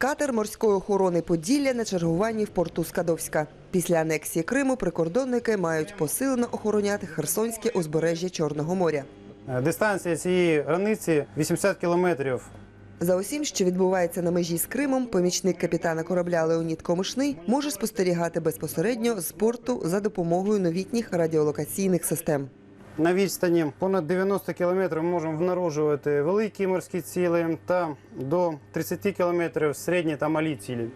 Катер морської охорони Поділля на чергуванні в порту Скадовська. Після анексії Криму прикордонники мають посилено охороняти Херсонське узбережжя Чорного моря. Е, Дистанція цієї границі 80 кілометрів. За усім, що відбувається на межі з Кримом, помічник капітана корабля Леонід Комишний може спостерігати безпосередньо з порту за допомогою новітніх радіолокаційних систем. На відстані понад 90 кілометрів ми можемо обнаружувати великі морські цілі та до 30 кілометрів середні та малі цілі.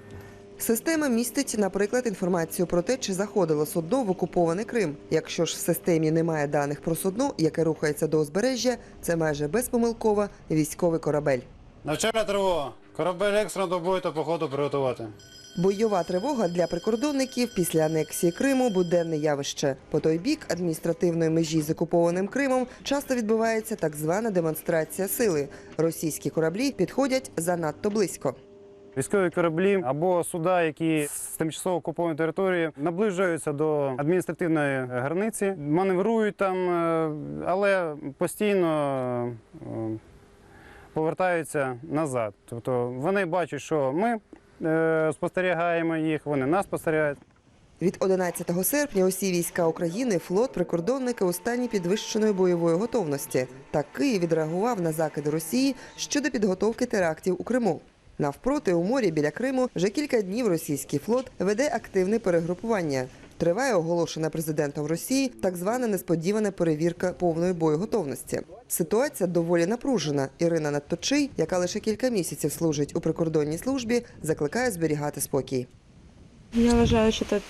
Система містить, наприклад, інформацію про те, чи заходило судно в окупований Крим. Якщо ж в системі немає даних про судно, яке рухається до узбережжя, це майже безпомилково військовий корабель. Навчальна тривога. Корабель екстрено до бою та походу приготувати. Бойова тривога для прикордонників після анексії Криму буденне явище. По той бік адміністративної межі з окупованим Кримом часто відбувається так звана демонстрація сили. Російські кораблі підходять занадто близько. Військові кораблі або суда, які з тимчасово окупованої території наближаються до адміністративної границі, маневрують там, е, але постійно е, повертаються назад. Тобто вони бачать, що ми е, спостерігаємо їх, вони нас спостерігають. Від 11 серпня усі війська України, флот, прикордонники у стані підвищеної бойової готовності. Так Київ відреагував на закиди Росії щодо підготовки терактів у Криму. Навпроти у морі біля Криму вже кілька днів російський флот веде активне перегрупування. Триває оголошена президентом Росії так звана несподівана перевірка повної боєготовності. Ситуація доволі напружена. Ірина Надточий, яка лише кілька місяців служить у прикордонній службі, закликає зберігати спокій. Я вважаю, що це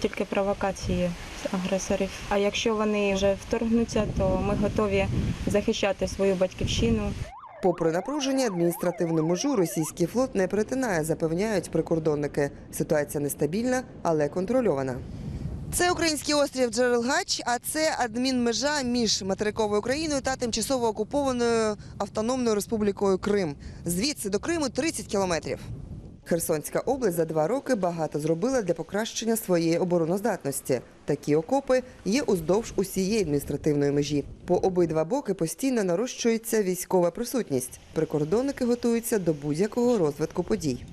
тільки провокації агресорів. А якщо вони вже вторгнуться, то ми готові захищати свою батьківщину. Попри напруження, адміністративну межу російський флот не перетинає, запевняють прикордонники. Ситуація нестабільна, але контрольована. Це український острів Джерелгач, а це адмінмежа між материковою Україною та тимчасово окупованою автономною республікою Крим. Звідси до Криму 30 кілометрів. Херсонська область за два роки багато зробила для покращення своєї обороноздатності. Такі окопи є уздовж усієї адміністративної межі. По обидва боки постійно нарощується військова присутність. Прикордонники готуються до будь-якого розвитку подій.